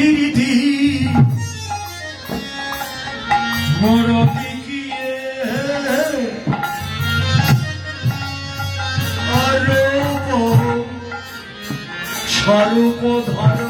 পিরিতি মরতি গিয়ে স্বরূপ ধর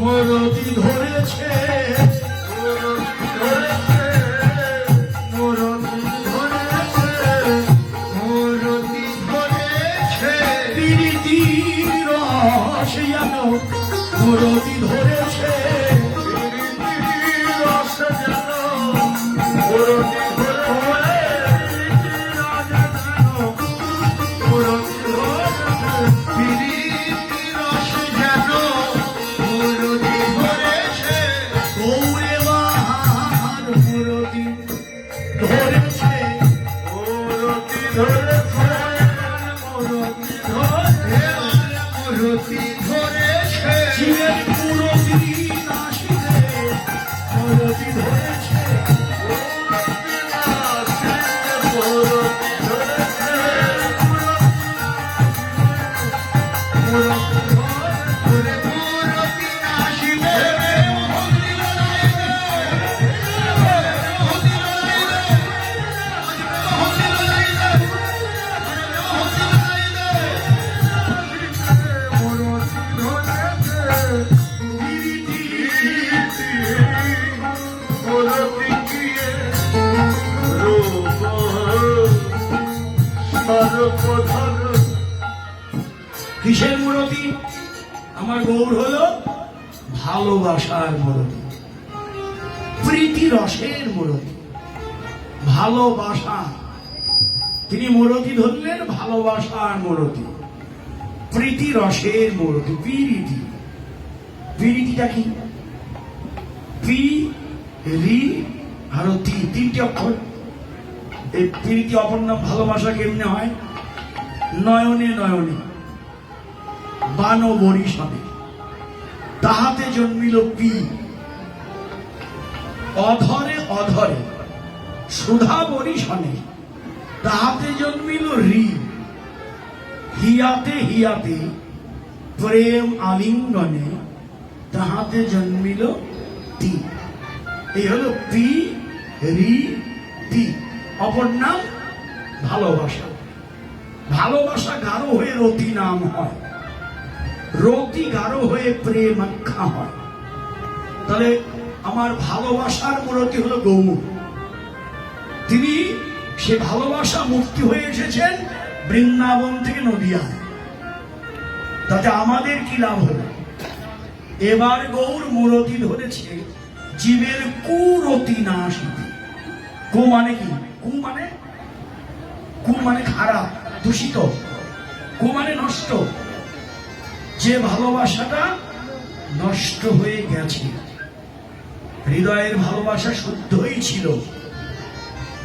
মরতি ধরেছে মরতি ধরেছে। মূরতি কিসের মূরতি? আমার গৌর হলো ভালোবাসার মূরতি। প্রীতি রসের মূরতি। ভালোবাসা। তিনি মূরতি ধরলেন, ভালোবাসার মূরতি। প্রীতি রসের মূরতি, পিরিতি। পিরিতিটা কি? পি রি আর তিনটি অক্ষর। এই প্রীতি অপর ভালোবাসা কেমনে হয়? নয়নে নয়নে। বান বরিশাবে তাহাতে জন্মিল পি। অধরে অধরে। সুধা বরিশনে তাহাতে জন্মিল রি। হিয়াতে হিয়াতে প্রেম আলিঙ্গনে তাহাতে জন্মিল তি। এই হলো পি, রি অপর নাম ভালোবাসা। ভালোবাসা গাঢ় হয়ে রতি নাম হয়। রতি গাঢ় হয়ে প্রেম আখ্যা হয়। তাহলে আমার ভালোবাসার মূরতি হলো গৌর তিনি সে ভালোবাসা মুক্তি হয়ে এসেছেন বৃন্দাবন থেকে নদিয়ায়। তাতে আমাদের কি লাভ হলো? এবার গৌর মূরতি ধরেছে জীবের কুরতি না আসিতে কু মানে কি? কু মানে? কু মানে খারাপ, দূষিত। কু মানে নষ্ট। যে ভালোবাসাটা নষ্ট হয়ে গেছে, হৃদয়ের ভালোবাসা শুদ্ধই ছিল।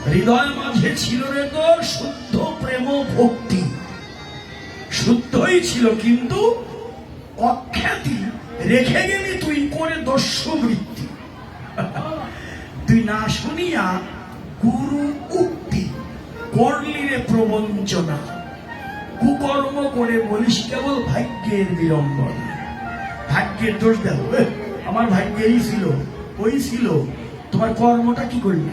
হৃদয় মাঝে ছিল রে শুদ্ধ প্রেম ভক্তি। শুদ্ধই ছিল, কিন্তু অখ্যাতি রেখে গেলি তুই করে দস্যু বৃত্তি তুই না শুনিয়া গুরু উক্তি করলি রে প্রবঞ্চনা। কুকর্ম করে বলিস কেবল ভাগ্যের বিড়ম্বনা। ভাগ্যের দোষ দেব আমার ভাগ্যে এই ছিল, ওই ছিল। তোমার কর্মটা কি করলি?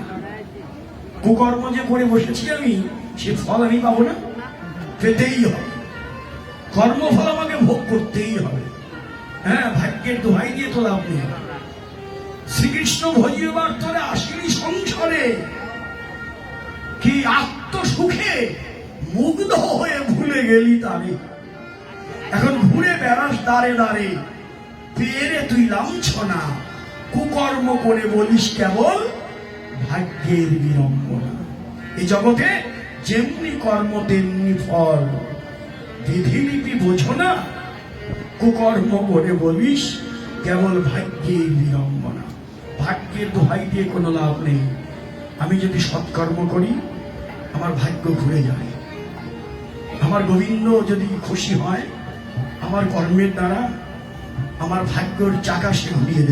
কুকর্ম যে করে বসেছি আমি, সে ফল আমি পাবো না? পেতেই হবে। কর্মফল আমাকে ভোগ করতেই হবে। হ্যাঁ ভাগ্যের দোহাই দিয়ে তো লাভ নেই। শ্রীকৃষ্ণ ভজিবার তোরে আসিনি সংসারে। কি আত্মসুখে মুগ্ধ হয়ে ভুলে গেলি তারে। এখন ঘুরে বেড়াস দাঁড়ে দাঁড়ে পেরে তুই লাঞ্ছনা, কুকর্ম করে বলিস কেবল ভাগ্যের বিড়ম্বনা। এই জগতে যেমনি কর্ম, তেমনি ফল। বিধিলিপি বোঝো না, কুকর্ম করে বলিস কেবল ভাগ্যের বিড়ম্বনা। ভাগ্যের দোহাই দিয়ে কোনো লাভ নেই। আমি যদি সৎকর্ম করি আমার ভাগ্য ঘুরে যায়। আমার গোবিন্দ যদি খুশি হয়, আমার কর্মের দ্বারা আমার ভাগ্যর চাকা সে ঘুরিয়ে দেয়।